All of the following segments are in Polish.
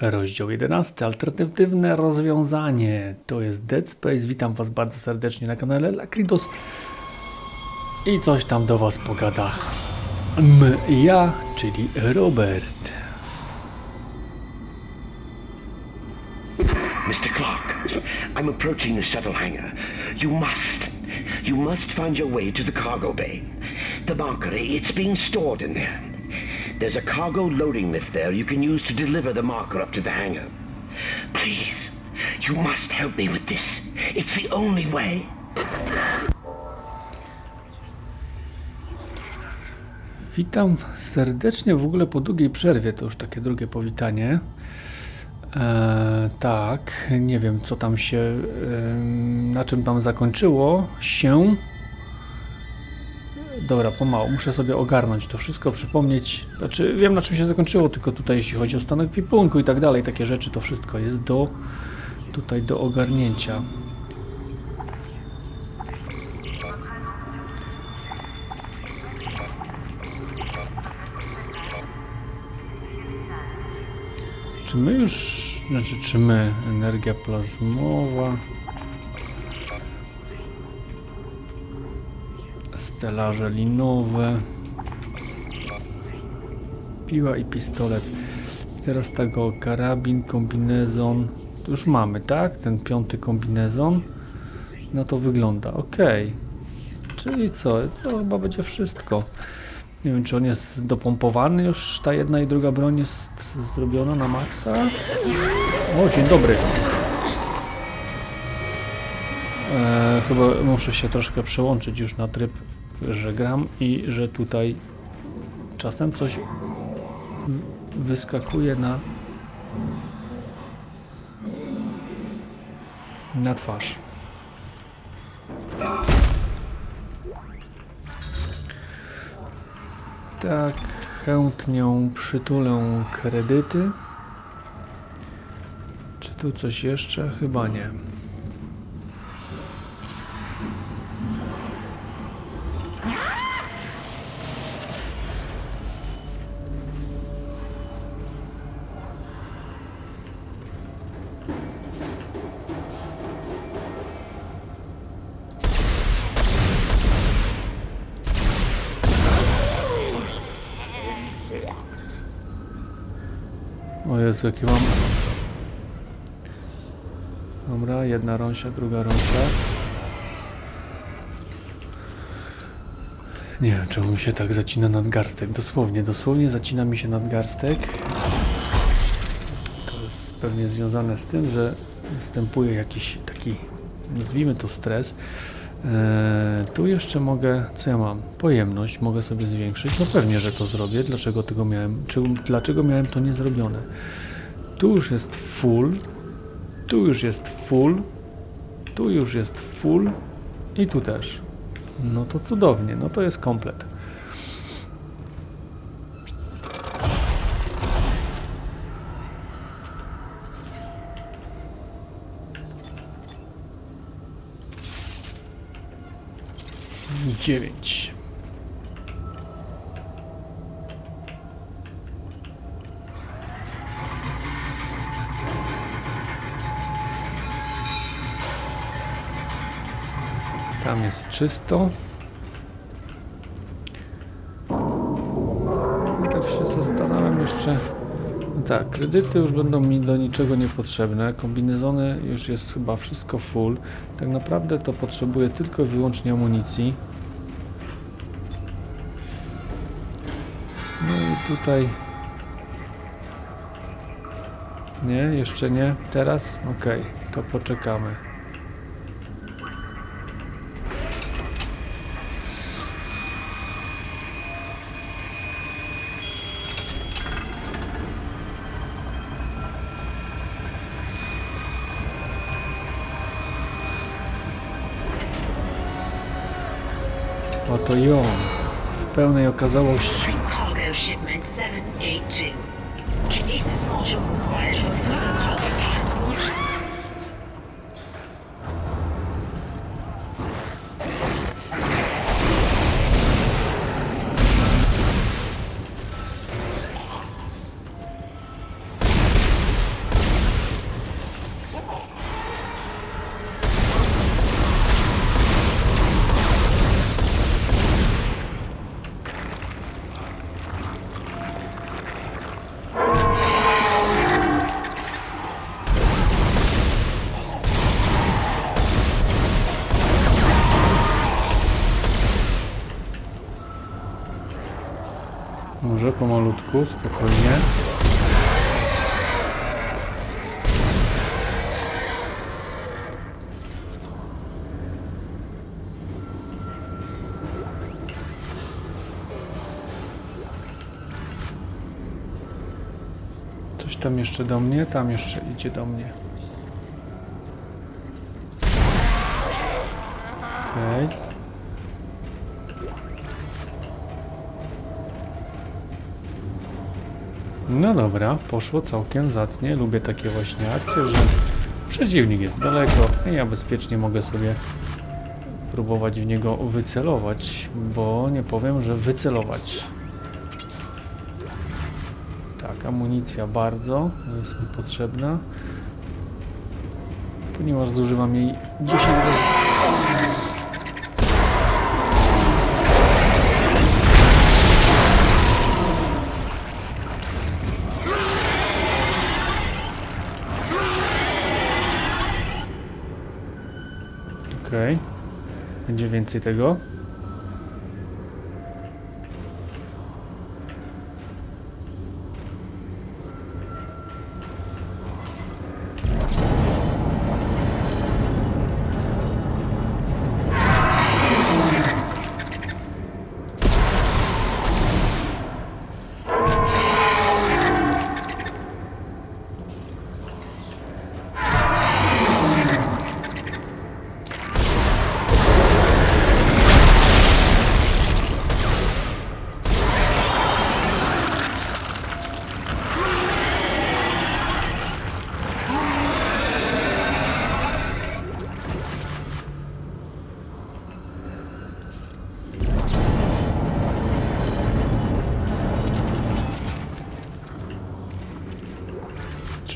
Rozdział 11. Alternatywne rozwiązanie. To jest Dead Space. Witam Was bardzo serdecznie na kanale Lakridos. I coś tam do Was pogada. M, ja, czyli Robert. Mr. Clark, I'm approaching the shuttle hangar. You must, you must find your way to the cargo bay. The marker, it's being stored in there. There's a cargo loading lift there you can use to deliver the marker up to the hangar. Please, you must help me with this. It's the only way. Witam serdecznie w ogóle po długiej przerwie. To już takie drugie powitanie. E, tak, nie wiem co tam się, em, na czym tam zakończyło się. Dobra, pomału, muszę sobie ogarnąć to wszystko, przypomnieć. Znaczy, wiem na czym się zakończyło, tylko tutaj jeśli chodzi o stan ekwipunku i tak dalej, takie rzeczy, to wszystko jest do tutaj do ogarnięcia. Czy my już, znaczy czy my, energia plazmowa, stelaże linowe, piła i pistolet. Teraz tego karabin, kombinezon, już mamy, tak? Ten piąty kombinezon. No to wygląda, ok. Czyli co? To chyba będzie wszystko. Nie wiem, czy on jest dopompowany już, ta jedna i druga broń jest zrobiona na maksa. O, dzień dobry. E, chyba muszę się troszkę przełączyć już na tryb, że gram i że tutaj czasem coś wyskakuje na na twarz. Tak, chętnie przytulę kredyty. Czy tu coś jeszcze? Chyba nie. O Jezu, jakie mam... Dobra, jedna rąsia, druga rąsia. Nie wiem, czemu mi się tak zacina nadgarstek. Dosłownie, dosłownie zacina mi się nadgarstek. To jest pewnie związane z tym, że następuje jakiś taki, nazwijmy to stres. Eee, tu jeszcze mogę, co ja mam? Pojemność mogę sobie zwiększyć. No pewnie, że to zrobię. Dlaczego tego miałem, czy, dlaczego miałem to nie zrobione? Tu już jest full, tu już jest full, tu już jest full i tu też. No to cudownie, no to jest komplet. Dziewięć. Tam jest czysto. I tak się zastanawiam jeszcze. No tak, kredyty już będą mi do niczego niepotrzebne. Kombinezony już jest chyba wszystko full. Tak naprawdę to potrzebuję tylko i wyłącznie amunicji. Tutaj. Nie, jeszcze nie. Teraz? Okej, to poczekamy. Oto ją w pełnej okazałości. Cargo shipment 782. Kinesis module required for further cargo Tam jeszcze do mnie? Tam jeszcze idzie do mnie. Okej. No dobra, poszło całkiem zacnie. Lubię takie właśnie akcje, że przeciwnik jest daleko i ja bezpiecznie mogę sobie próbować w niego wycelować, bo nie powiem, że wycelować. Amunicja bardzo jest mi potrzebna, ponieważ zużywam jej 10 razy. Okej. Będzie więcej tego.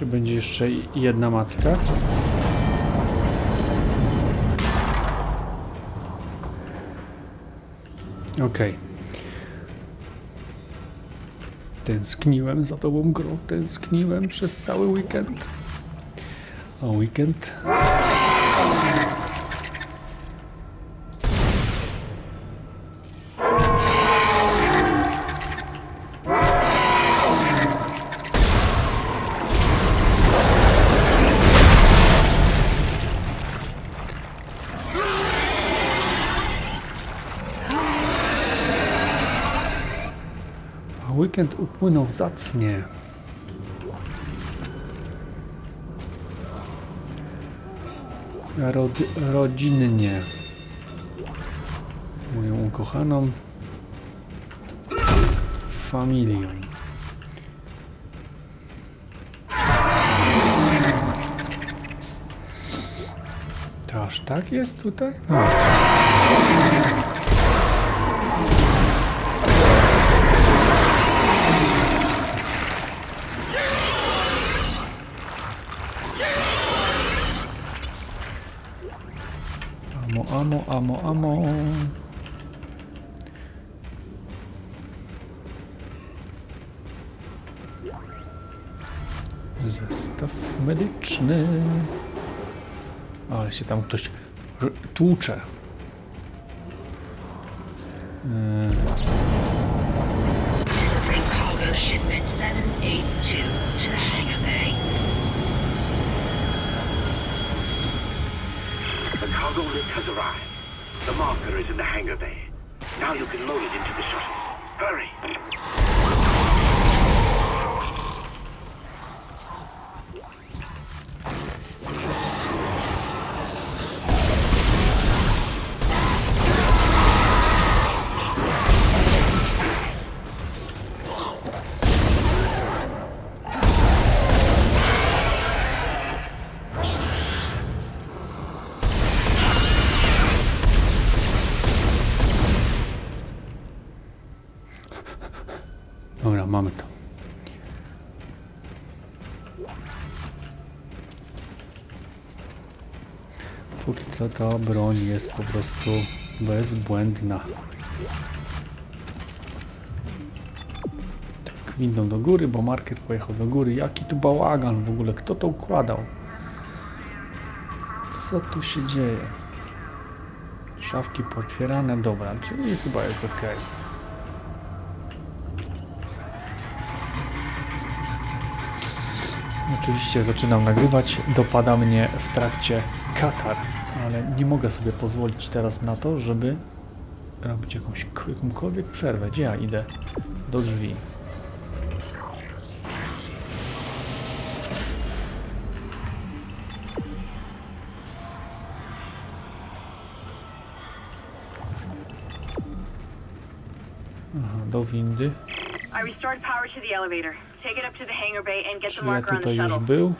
Czy będzie jeszcze jedna macka? Okej. Tęskniłem za tobą grą, tęskniłem przez cały weekend. A weekend? Weekend upłynął zacnie. Rod, rodzinnie. Z moją ukochaną familią. To aż tak jest tutaj? No. Tam ktoś tłucze. Yy, Delivering cargo shipment 782 to the hangar bay. The cargo lift has arrived. The marker is in the hangar bay. Now you can load it into the shuttle. Hurry! to ta broń jest po prostu bezbłędna. Tak, windą do góry, bo market pojechał do góry. Jaki tu bałagan w ogóle? Kto to układał? Co tu się dzieje? Szafki potwierane, dobra, czyli chyba jest ok. Oczywiście zaczynam nagrywać, dopada mnie w trakcie katar ale nie mogę sobie pozwolić teraz na to, żeby robić jakąś, jakąkolwiek przerwę. Gdzie ja idę? Do drzwi. Aha, do windy. I restored power to the elevator. Take it up to the hangar bay and get the marker on the tutaj już shuttle. był?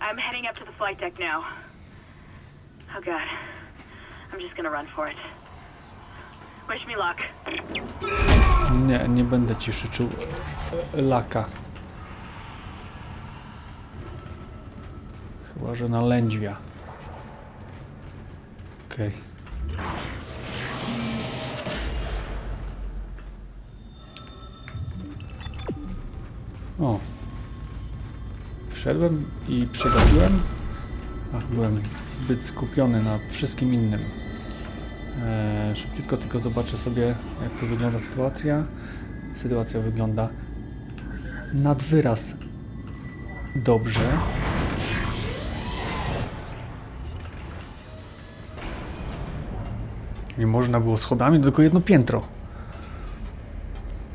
I'm heading up to the flight deck now. Oh god. I'm just gonna run for it. Wish me luck. Nie, nie będę ci życzył e, laka. Chyba, że na lędźwia. Okej. O. Wszedłem i przegapiłem. Ach, byłem zbyt skupiony nad wszystkim innym. Eee, szybciutko tylko zobaczę sobie, jak to wygląda sytuacja. Sytuacja wygląda nad wyraz dobrze. Nie można było schodami, tylko jedno piętro.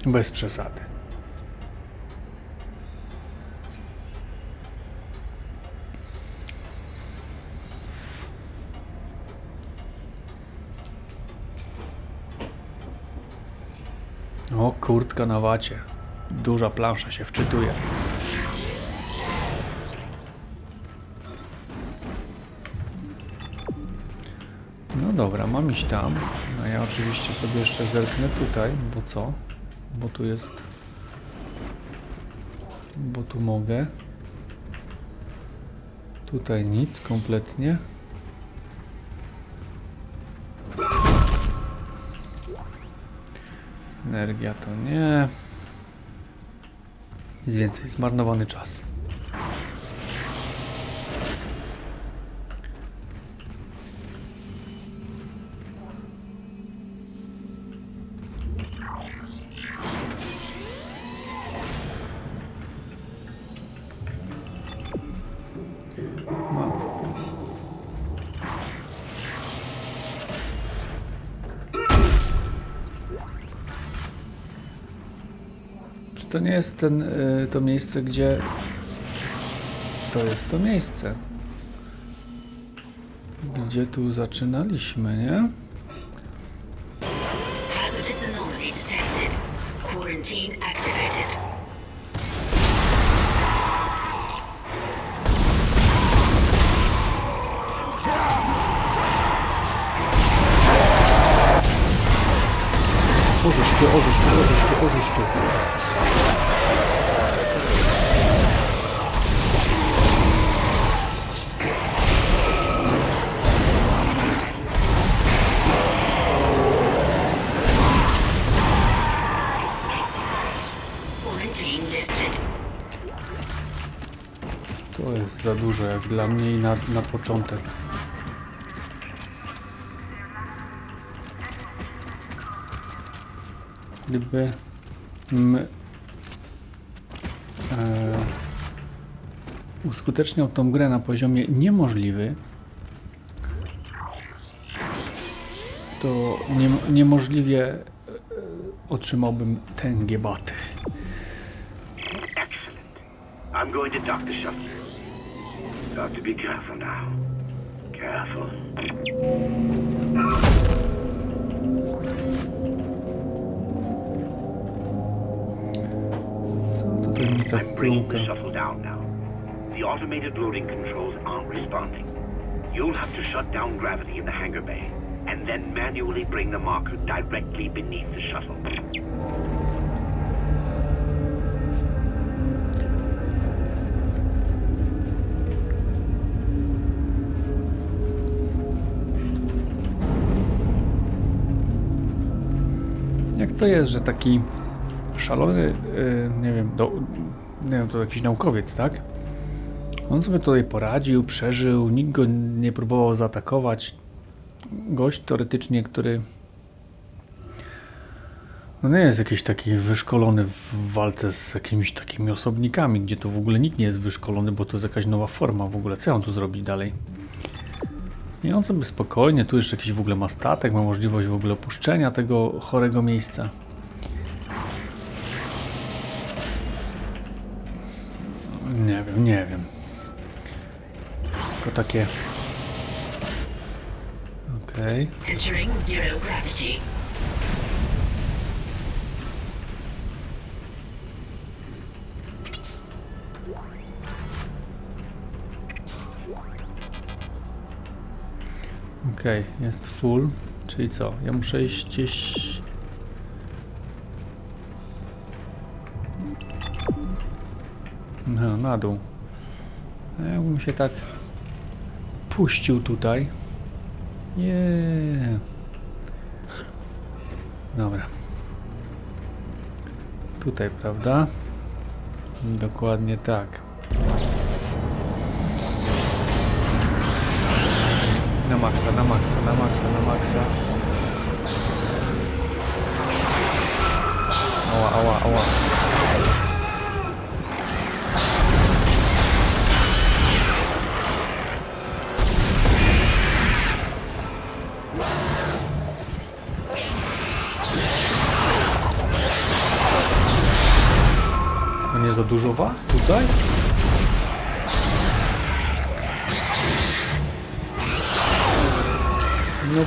Bez przesady. O, kurtka na wacie. Duża plansza się wczytuje. No dobra, mam iść tam. A ja oczywiście sobie jeszcze zerknę tutaj, bo co? Bo tu jest... Bo tu mogę. Tutaj nic kompletnie. Energia to nie. Nic więcej, zmarnowany czas. To nie jest ten, y, to miejsce, gdzie... To jest to miejsce. Gdzie tu zaczynaliśmy, nie? Za dużo jak dla mnie i na, na początek. Gdyby m, e, uskuteczniał tą grę na poziomie niemożliwy, to nie, niemożliwie e, otrzymałbym tęgie baty. I'm going to shuttle. Got to be careful now. Careful. Co tutaj mi tak I'm bringing the shuttle down now. The automated loading controls aren't responding. You'll have to shut down gravity in the hangar bay, and then manually bring the marker directly beneath the shuttle. To jest, że taki szalony, y, nie wiem, do, nie wiem, to jakiś naukowiec, tak? On sobie tutaj poradził, przeżył, nikt go nie próbował zaatakować. Gość teoretycznie, który No nie jest jakiś taki wyszkolony w walce z jakimiś takimi osobnikami, gdzie to w ogóle nikt nie jest wyszkolony, bo to jest jakaś nowa forma w ogóle. Co on tu zrobi dalej? I on sobie spokojnie, tu jeszcze jakiś w ogóle ma statek, ma możliwość w ogóle opuszczenia tego chorego miejsca. Nie wiem, nie wiem. Wszystko takie... Okej. Entering Okej, jest full. Czyli co? Ja muszę iść gdzieś. No, na dół. A Jakbym się tak puścił tutaj. Nie. Dobra. Tutaj, prawda? Dokładnie tak. Na maksa, na maksa, na maksa, na maksa. Ała, ała, ała. Nie za dużo was tutaj? No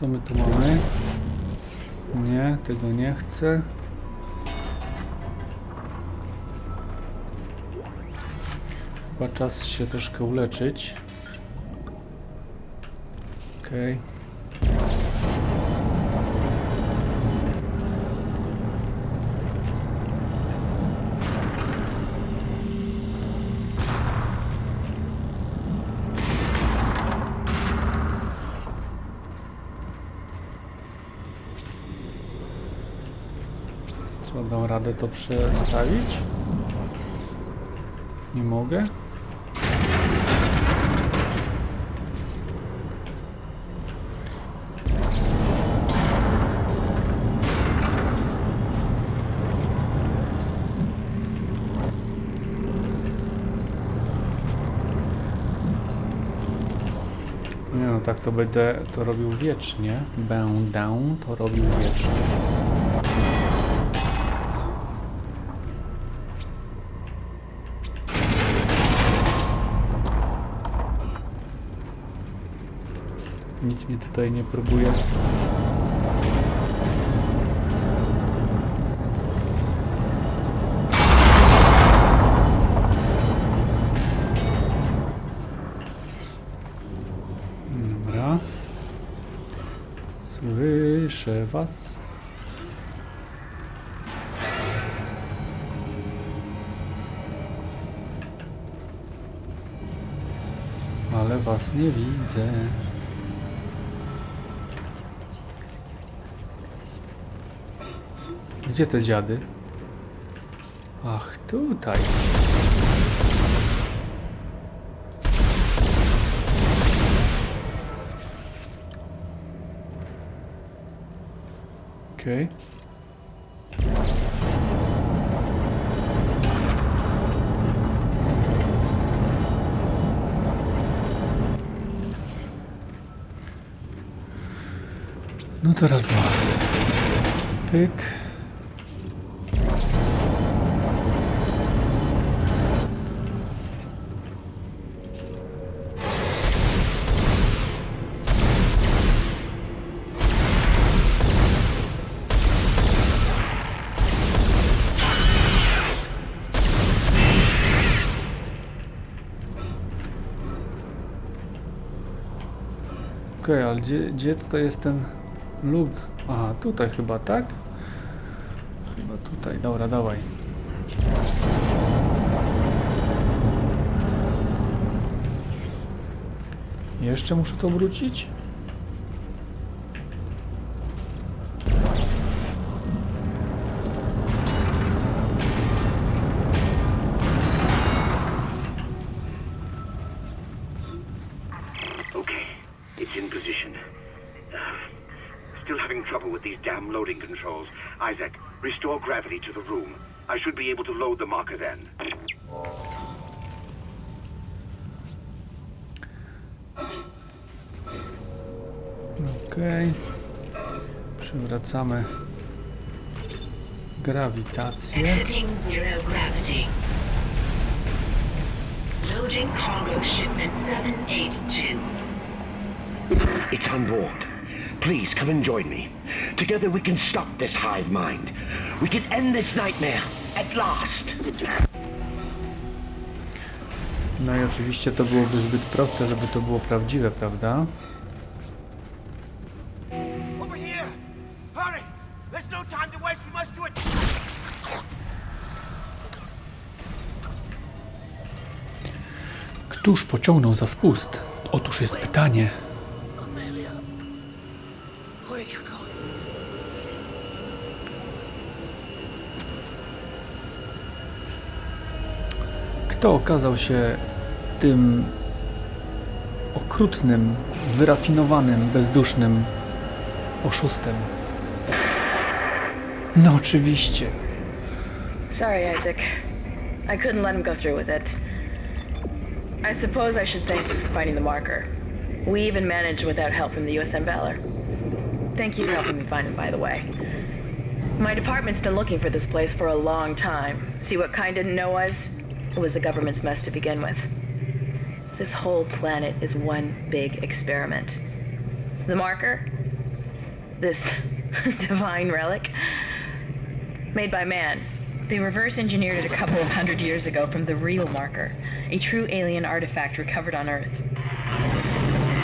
Co my tu mamy? Nie, tego nie chcę. Chyba czas się troszkę uleczyć. Okej. Co, radę to przestawić? Nie mogę? Nie no, tak to będę to robił wiecznie. Będę to robił wiecznie. Nic mi tutaj nie próbuje. Dobra. Słyszę was. Ale was nie widzę. Gdzie te dziady? Ach, tutaj. Okej. No teraz dwa. Pyk. Ale gdzie, gdzie tutaj jest ten luk? Aha, tutaj chyba, tak? Chyba tutaj, dobra, dawaj. Jeszcze muszę to wrócić? Restore gravity to the room. I should be able to load the marker then. Okej. Przywracamy grawitację. Exiting zero gravity. Loading cargo shipment 782. It's on board. Please come and join me. Together we can stop this hive mind. We can end this nightmare at last. No i oczywiście to byłoby zbyt proste, żeby to było prawdziwe, prawda? No time to waste. We must do it. Któż pociągnął za spust? Otóż jest pytanie. Amelia, where are you going? Kto okazał się tym okrutnym, wyrafinowanym, bezdusznym oszustem? No oczywiście. Sorry, Isaac. I couldn't let him go through with it. I suppose I should thank you for finding the marker. We even managed without help from the USM Valor. Thank you for helping me find him, by the way. My department's been looking for this place for a long time. See what know was? It was the government's mess to begin with. This whole planet is one big experiment. The marker? This divine relic? made by man. They reverse engineered it a couple of hundred years ago from the real marker, a true alien artifact recovered on Earth.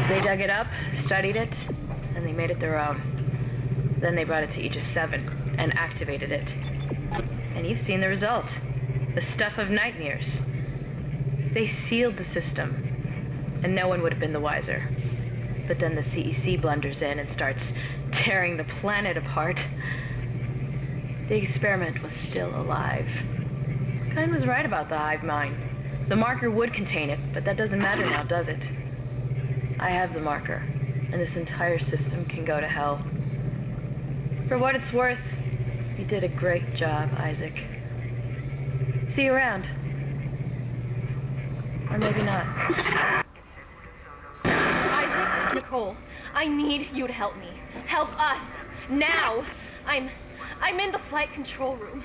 They dug it up, studied it, and they made it their own. Then they brought it to Aegis 7 and activated it. And you've seen the result. The stuff of nightmares. They sealed the system, and no one would have been the wiser. But then the CEC blunders in and starts tearing the planet apart. The experiment was still alive. Kine was right about the hive mind. The marker would contain it, but that doesn't matter now, does it? I have the marker, and this entire system can go to hell. For what it's worth, you did a great job, Isaac. See you around. Or maybe not. Isaac, Nicole, I need you to help me. Help us. Now. I'm I'm in the flight control room.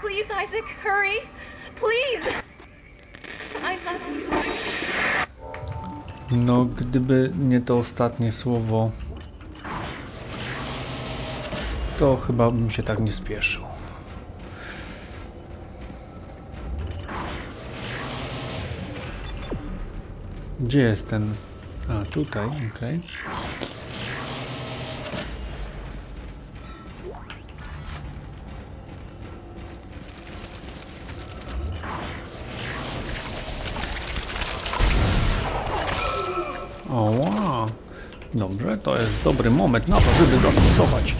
Please, Isaac, hurry. Please. I love you. No, gdyby nie to ostatnie słowo, to chyba bym się tak nie spieszył. Gdzie jest ten? A, tutaj, okej. O, wow. Dobrze, to jest dobry moment na to, żeby zastosować.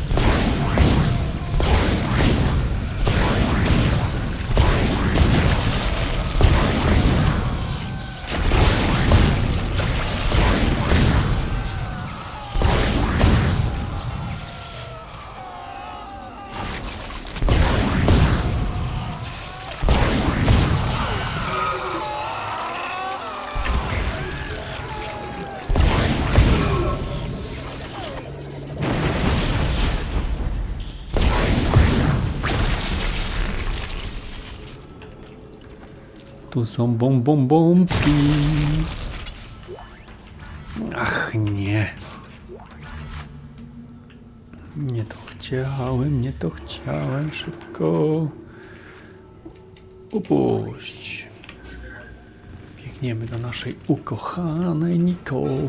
Tu są bom bom bombki. Ach nie. Nie to chciałem, nie to chciałem. Szybko. Upuść. Biegniemy do naszej ukochanej Nicole.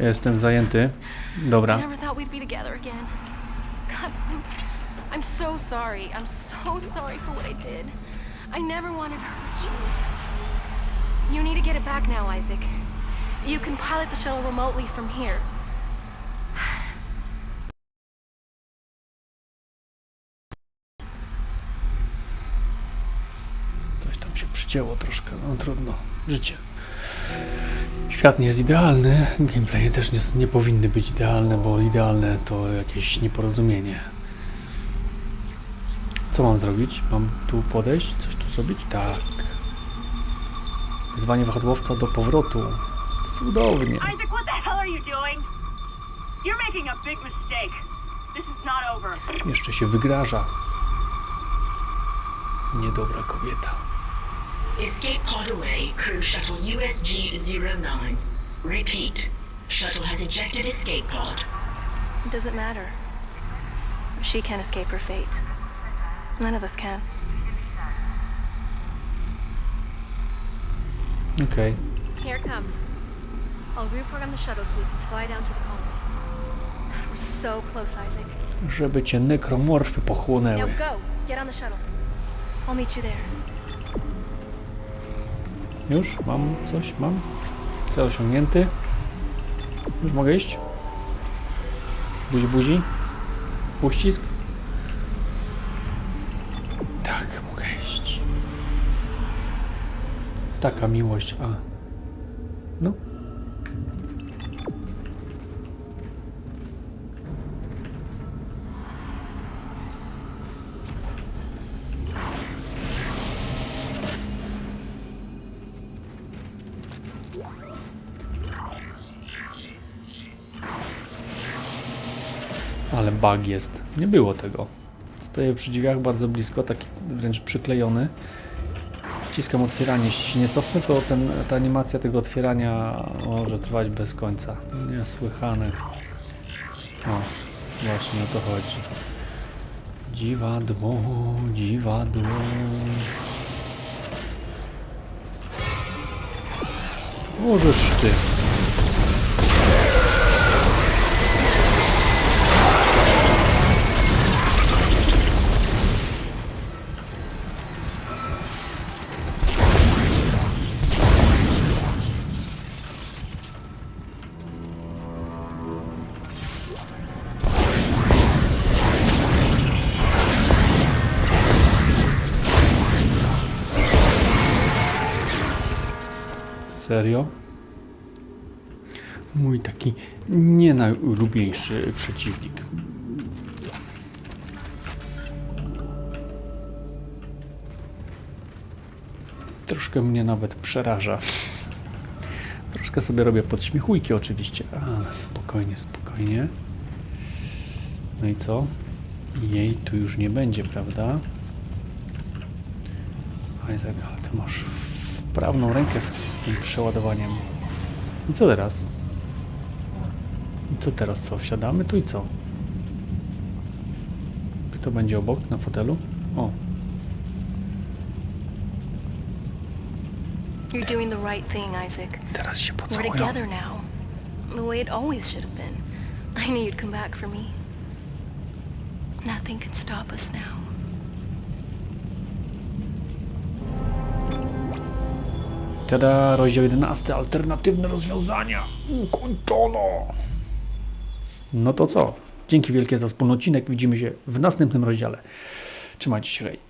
Jestem zajęty. Dobra. never thought we'd be together again. God, I'm, I'm so sorry. I'm so sorry for what I did. I never wanted to hurt you. You need to get it back now, Isaac. You can pilot the shuttle remotely from here. Coś tam się przycięło troszkę, no trudno. Życie. Świat nie jest idealny, gameplaye też nie, nie powinny być idealne, bo idealne to jakieś nieporozumienie. Co mam zrobić? Mam tu podejść? Coś tu zrobić? Tak. Wyzwanie wahadłowca do powrotu. Cudownie. Isaac, what the hell are you doing? You're making a big mistake. This is not over. Jeszcze się wygraża. Niedobra kobieta. Escape pod away, crew shuttle USG-09. Repeat. Shuttle has ejected escape pod. It doesn't matter. She can't escape her fate. None of us can. Okay. Here it comes. I'll reprogram the shuttle so we can fly down to the colony. We're so close, Isaac. Żeby cię nekromorfy Now go. Get on the shuttle. I'll meet you there. Już? Mam coś? Mam? Cel osiągnięty. Już mogę iść? Buzi, buzi. Uścisk. Tak, mogę iść. Taka miłość, a... No. Bug jest. Nie było tego. Stoję przy drzwiach bardzo blisko, taki wręcz przyklejony. Wciskam otwieranie. Jeśli się nie cofnę, to ten, ta animacja tego otwierania może trwać bez końca. Niesłychane. O, właśnie o to chodzi. Dziwadło, dziwadło. Możesz ty. Serio? Mój taki nie najulubieńszy przeciwnik. Troszkę mnie nawet przeraża. Troszkę sobie robię podśmiechujki oczywiście, ale spokojnie, spokojnie. No i co? Jej tu już nie będzie, prawda? Isaac, ale ty masz wprawną rękę z tym przeładowaniem. I co teraz? I co teraz? Co? Wsiadamy tu i co? Kto będzie obok na fotelu? O, You're doing the right thing, Isaac. teraz się We're pocałują. together now. The way it always should have been. I knew you'd come back for me. Nothing can stop us now. Tada, rozdział 11. Alternatywne rozwiązania. Ukończono. No to co? Dzięki wielkie za wspólny odcinek. Widzimy się w następnym rozdziale. Trzymajcie się, hej.